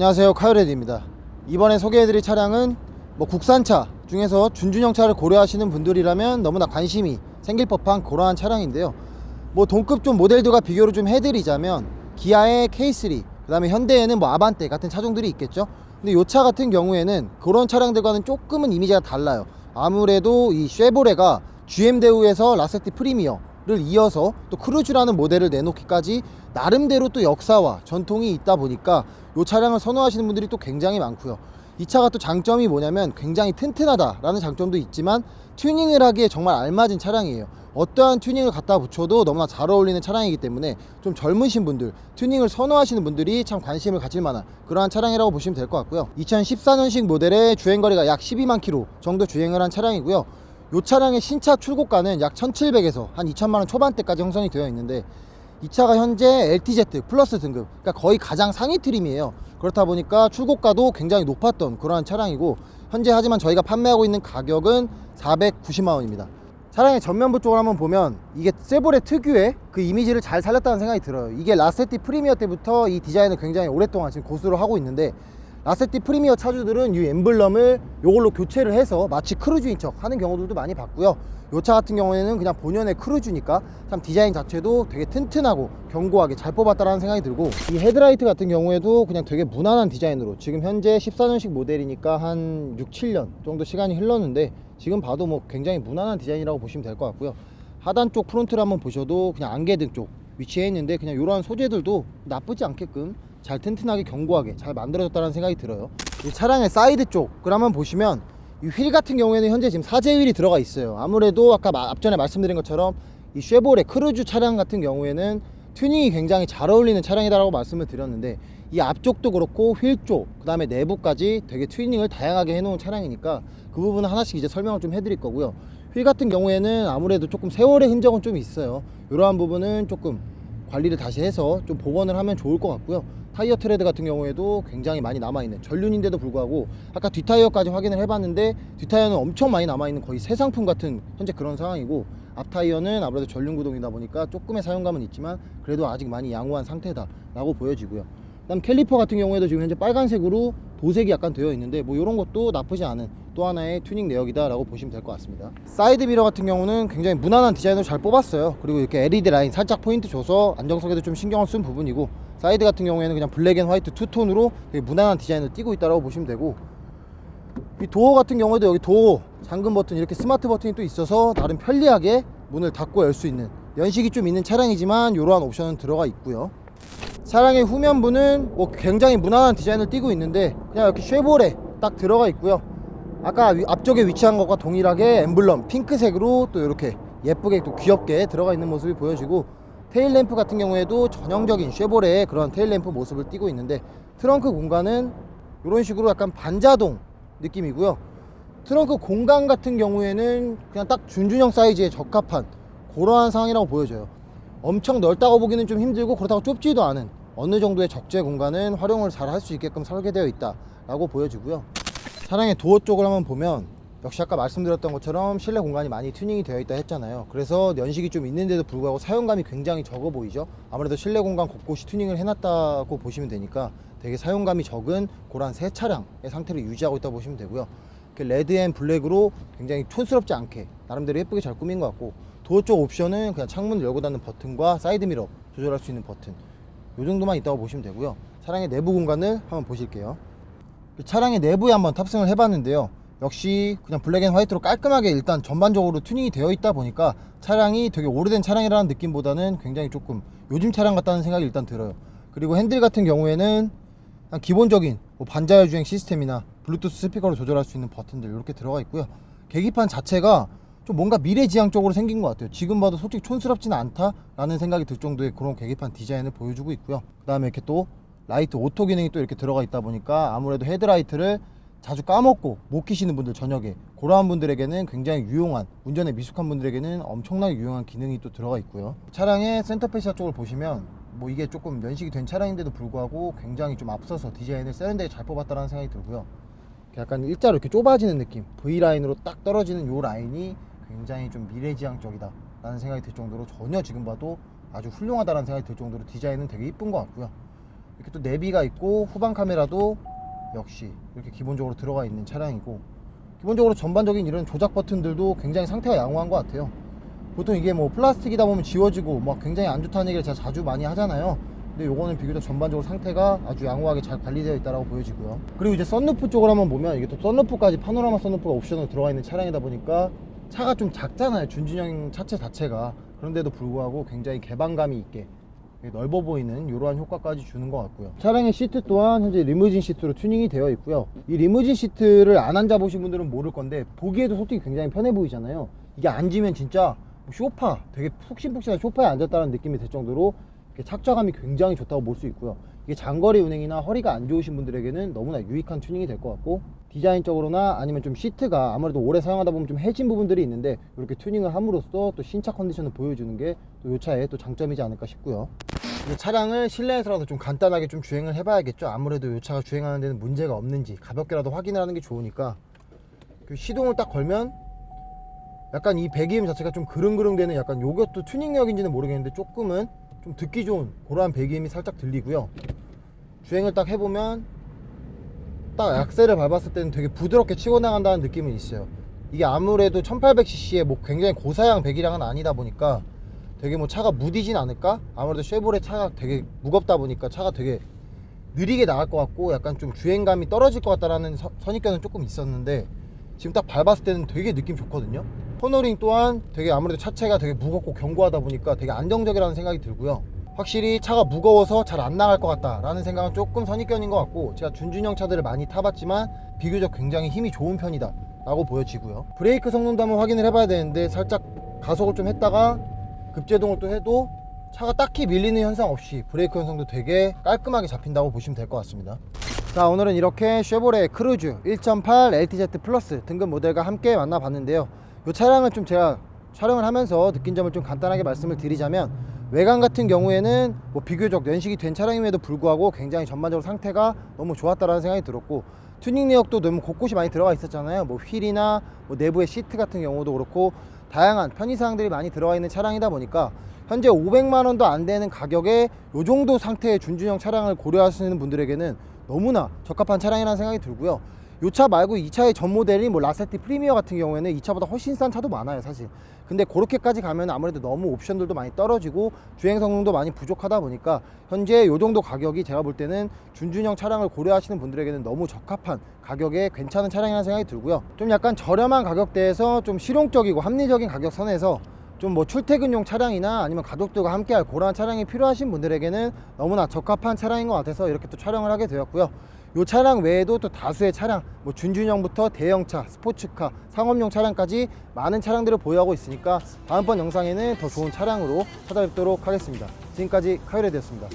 안녕하세요. 카요레드입니다. 이번에 소개해드릴 차량은 뭐 국산차 중에서 준준형 차를 고려하시는 분들이라면 너무나 관심이 생길 법한 그러한 차량인데요. 뭐 동급 좀 모델들과 비교를 좀 해드리자면 기아의 K3 그 다음에 현대에는 뭐 아반떼 같은 차종들이 있겠죠. 근데 이 차 같은 경우에는 그런 차량들과는 조금은 이미지가 달라요. 아무래도 이 쉐보레가 GM 대우에서 라세티 프리미어를 이어서 또 크루즈라는 모델을 내놓기까지 나름대로 또 역사와 전통이 있다 보니까 이 차량을 선호하시는 분들이 또 굉장히 많고요. 이 차가 또 장점이 뭐냐면 굉장히 튼튼하다라는 장점도 있지만 튜닝을 하기에 정말 알맞은 차량이에요. 어떠한 튜닝을 갖다 붙여도 너무나 잘 어울리는 차량이기 때문에 좀 젊으신 분들, 튜닝을 선호하시는 분들이 참 관심을 가질 만한 그러한 차량이라고 보시면 될 것 같고요. 2014년식 모델의 주행거리가 약 12만 킬로 정도 주행을 한 차량이고요. 이 차량의 신차 출고가는 약 1,700에서 한 2천만 원 초반대까지 형성이 되어 있는데 이 차가 현재 LTZ 플러스 등급, 그러니까 거의 가장 상위 트림이에요. 그렇다 보니까 출고가도 굉장히 높았던 그러한 차량이고 현재 하지만 저희가 판매하고 있는 가격은 490만 원입니다. 차량의 전면부 쪽을 한번 보면 이게 세보레 특유의 그 이미지를 잘 살렸다는 생각이 들어요. 이게 라세티 프리미어 때부터 이 디자인을 굉장히 오랫동안 지금 고수를 하고 있는데 라세티 프리미어 차주들은 이 엠블럼을 이걸로 교체를 해서 마치 크루즈인 척 하는 경우들도 많이 봤고요. 이 차 같은 경우에는 그냥 본연의 크루즈니까 참 디자인 자체도 되게 튼튼하고 견고하게 잘 뽑았다라는 생각이 들고 이 헤드라이트 같은 경우에도 그냥 되게 무난한 디자인으로 지금 현재 14년식 모델이니까 한 6, 7년 정도 시간이 흘렀는데 지금 봐도 뭐 굉장히 무난한 디자인이라고 보시면 될 것 같고요. 하단 쪽 프론트를 한번 보셔도 그냥 안개등 쪽 위치해 있는데 그냥 이러한 소재들도 나쁘지 않게끔 잘 튼튼하게 견고하게 잘 만들어졌다는 생각이 들어요. 이 차량의 사이드 쪽을 한번 보시면 이 휠 같은 경우에는 현재 지금 사제 휠이 들어가 있어요. 아무래도 아까 마- 앞전에 말씀드린 것처럼 이 쉐보레 크루즈 차량 같은 경우에는 튜닝이 굉장히 잘 어울리는 차량이다라고 말씀을 드렸는데 이 앞쪽도 그렇고 휠 쪽, 그 다음에 내부까지 되게 튜닝을 다양하게 해놓은 차량이니까 그 부분은 하나씩 이제 설명을 좀 해드릴 거고요. 휠 같은 경우에는 아무래도 조금 세월의 흔적은 좀 있어요. 이러한 부분은 조금 관리를 다시 해서 좀 복원을 하면 좋을 것 같고요. 타이어 트레드 같은 경우에도 굉장히 많이 남아있는 전륜인데도 불구하고 아까 뒷타이어까지 확인을 해봤는데 뒷타이어는 엄청 많이 남아있는 거의 새 상품 같은 현재 그런 상황이고 앞타이어는 아무래도 전륜 구동이다 보니까 조금의 사용감은 있지만 그래도 아직 많이 양호한 상태다 라고 보여지고요. 그다음 캘리퍼 같은 경우에도 지금 현재 빨간색으로 도색이 약간 되어 있는데 뭐 이런 것도 나쁘지 않은 또 하나의 튜닝 내역이다 라고 보시면 될 것 같습니다. 사이드 미러 같은 경우는 굉장히 무난한 디자인으로 잘 뽑았어요. 그리고 이렇게 LED 라인 살짝 포인트 줘서 안정성에도 좀 신경을 쓴 부분이고 사이드 같은 경우에는 그냥 블랙 앤 화이트 투톤으로 무난한 디자인을 띄고 있다라고 보시면 되고 이 도어 같은 경우에도 여기 도어 잠금 버튼 이렇게 스마트 버튼이 또 있어서 나름 편리하게 문을 닫고 열 수 있는 연식이 좀 있는 차량이지만 이러한 옵션은 들어가 있고요. 차량의 후면부는 뭐 굉장히 무난한 디자인을 띄고 있는데 그냥 이렇게 쉐보레 딱 들어가 있고요. 아까 위- 앞쪽에 위치한 것과 동일하게 엠블럼 핑크색으로 또 이렇게 예쁘게 또 귀엽게 들어가 있는 모습이 보여지고 테일 램프 같은 경우에도 전형적인 쉐보레의 그런 테일 램프 모습을 띄고 있는데 트렁크 공간은 이런 식으로 약간 반자동 느낌이고요. 트렁크 공간 같은 경우에는 그냥 딱 준준형 사이즈에 적합한 그러한 상황이라고 보여져요. 엄청 넓다고 보기는 좀 힘들고 그렇다고 좁지도 않은 어느 정도의 적재 공간은 활용을 잘 할 수 있게끔 설계되어 있다 라고 보여지고요. 차량의 도어 쪽을 한번 보면 역시 아까 말씀드렸던 것처럼 실내 공간이 많이 튜닝이 되어 있다 했잖아요. 그래서 연식이 좀 있는데도 불구하고 사용감이 굉장히 적어 보이죠. 아무래도 실내 공간 곳곳이 튜닝을 해놨다고 보시면 되니까 되게 사용감이 적은 그런 새 차량의 상태를 유지하고 있다고 보시면 되고요. 레드 앤 블랙으로 굉장히 촌스럽지 않게 나름대로 예쁘게 잘 꾸민 것 같고 도어 쪽 옵션은 그냥 창문을 열고 닫는 버튼과 사이드 미러 조절할 수 있는 버튼 이 정도만 있다고 보시면 되고요. 차량의 내부 공간을 한번 보실게요. 이 차량의 내부에 한번 탑승을 해봤는데요. 역시 그냥 블랙 앤 화이트로 깔끔하게 일단 전반적으로 튜닝이 되어 있다 보니까 차량이 되게 오래된 차량이라는 느낌보다는 굉장히 조금 요즘 차량 같다는 생각이 일단 들어요. 그리고 핸들 같은 경우에는 기본적인 뭐 반자율 주행 시스템이나 블루투스 스피커로 조절할 수 있는 버튼들 이렇게 들어가 있고요. 계기판 자체가 좀 뭔가 미래지향적으로 생긴 것 같아요. 지금 봐도 솔직히 촌스럽지는 않다라는 생각이 들 정도의 그런 계기판 디자인을 보여주고 있고요. 그 다음에 이렇게 또 라이트 오토 기능이 또 이렇게 들어가 있다 보니까 아무래도 헤드라이트를 자주 까먹고 못 키시는 분들 저녁에 그러한 분들에게는 굉장히 유용한 운전에 미숙한 분들에게는 엄청나게 유용한 기능이 또 들어가 있고요. 차량의 센터페시아 쪽을 보시면 뭐 이게 조금 연식이 된 차량인데도 불구하고 굉장히 좀 앞서서 디자인을 세련되게 잘 뽑았다는 생각이 들고요. 약간 일자로 이렇게 좁아지는 느낌 V라인으로 딱 떨어지는 요 라인이 굉장히 좀 미래지향적이다 라는 생각이 들 정도로 전혀 지금 봐도 아주 훌륭하다는 생각이 들 정도로 디자인은 되게 이쁜 것 같고요. 이렇게 또 내비가 있고 후방 카메라도 역시 이렇게 기본적으로 들어가 있는 차량이고 기본적으로 전반적인 이런 조작 버튼들도 굉장히 상태가 양호한 것 같아요. 보통 이게 뭐 플라스틱이다 보면 지워지고 막 굉장히 안 좋다는 얘기를 제가 자주 많이 하잖아요. 근데 요거는 비교적 전반적으로 상태가 아주 양호하게 잘 관리되어 있다고 보여지고요. 그리고 이제 썬루프 쪽을 한번 보면 이게 또 썬루프까지 파노라마 썬루프가 옵션으로 들어가 있는 차량이다 보니까 차가 좀 작잖아요. 준준형 차체 자체가 그런데도 불구하고 굉장히 개방감이 있게 넓어 보이는 이러한 효과까지 주는 것 같고요. 차량의 시트 또한 현재 리무진 시트로 튜닝이 되어 있고요. 이 리무진 시트를 안 앉아 보신 분들은 모를 건데 보기에도 솔직히 굉장히 편해 보이잖아요. 이게 앉으면 진짜 뭐 쇼파, 되게 푹신푹신한 쇼파에 앉았다는 느낌이 들 정도로 착좌감이 굉장히 좋다고 볼 수 있고요. 이게 장거리 운행이나 허리가 안 좋으신 분들에게는 너무나 유익한 튜닝이 될 것 같고 디자인적으로나 아니면 좀 시트가 아무래도 오래 사용하다 보면 좀 해진 부분들이 있는데 이렇게 튜닝을 함으로써 또 신차 컨디션을 보여주는 게 또 이 차의 또 장점이지 않을까 싶고요. 차량을 실내에서라도 좀 간단하게 좀 주행을 해봐야겠죠. 아무래도 이 차가 주행하는 데는 문제가 없는지 가볍게라도 확인을 하는 게 좋으니까 그 시동을 딱 걸면 약간 이 배기음 자체가 좀 그릉그릉대는 약간 요것도 튜닝력인지는 모르겠는데 조금은 좀 듣기 좋은 그러한 배기음이 살짝 들리고요. 주행을 딱 해보면 딱 악셀을 밟았을 때는 되게 부드럽게 치고 나간다는 느낌은 있어요. 이게 아무래도 1800cc의 뭐 굉장히 고사양 배기량은 아니다 보니까 되게 뭐 차가 무디진 않을까? 아무래도 쉐보레 차가 되게 무겁다 보니까 차가 되게 느리게 나갈 것 같고 약간 좀 주행감이 떨어질 것 같다라는 서- 선입견은 조금 있었는데 지금 딱 밟았을 때는 되게 느낌 좋거든요. 코너링 또한 되게 아무래도 차체가 되게 무겁고 견고하다 보니까 되게 안정적이라는 생각이 들고요. 확실히 차가 무거워서 잘 안 나갈 것 같다라는 생각은 조금 선입견인 것 같고 제가 준준형 차들을 많이 타봤지만 비교적 굉장히 힘이 좋은 편이다 라고 보여지고요. 브레이크 성능도 한번 확인을 해봐야 되는데 살짝 가속을 좀 했다가 급제동을 또 해도 차가 딱히 밀리는 현상 없이 브레이크 현상도 되게 깔끔하게 잡힌다고 보시면 될 것 같습니다. 자 오늘은 이렇게 쉐보레 크루즈 1.8 LTZ 플러스 등급 모델과 함께 만나봤는데요. 이 차량을 좀 제가 촬영을 하면서 느낀 점을 좀 간단하게 말씀을 드리자면 외관 같은 경우에는 뭐 비교적 연식이 된 차량임에도 불구하고 굉장히 전반적으로 상태가 너무 좋았다라는 생각이 들었고 튜닝 내역도 너무 곳곳이 많이 들어가 있었잖아요. 뭐 휠이나 뭐 내부의 시트 같은 경우도 그렇고 다양한 편의사항들이 많이 들어가 있는 차량이다 보니까 현재 500만 원도 안 되는 가격에 요 정도 상태의 준준형 차량을 고려하시는 분들에게는 너무나 적합한 차량이라는 생각이 들고요. 요차 말고 이 차의 전 모델인 뭐 라세티 프리미어 같은 경우에는 이 차보다 훨씬 싼 차도 많아요, 사실. 근데 그렇게까지 가면 아무래도 너무 옵션들도 많이 떨어지고 주행 성능도 많이 부족하다 보니까 현재 요 정도 가격이 제가 볼 때는 준준형 차량을 고려하시는 분들에게는 너무 적합한 가격에 괜찮은 차량이라는 생각이 들고요. 좀 약간 저렴한 가격대에서 좀 실용적이고 합리적인 가격 선에서 좀 뭐 출퇴근용 차량이나 아니면 가족들과 함께할 그러한 차량이 필요하신 분들에게는 너무나 적합한 차량인 것 같아서 이렇게 또 촬영을 하게 되었고요. 이 차량 외에도 또 다수의 차량, 뭐 준준형부터 대형차, 스포츠카, 상업용 차량까지 많은 차량들을 보유하고 있으니까 다음번 영상에는 더 좋은 차량으로 찾아뵙도록 하겠습니다. 지금까지 카이레드였습니다.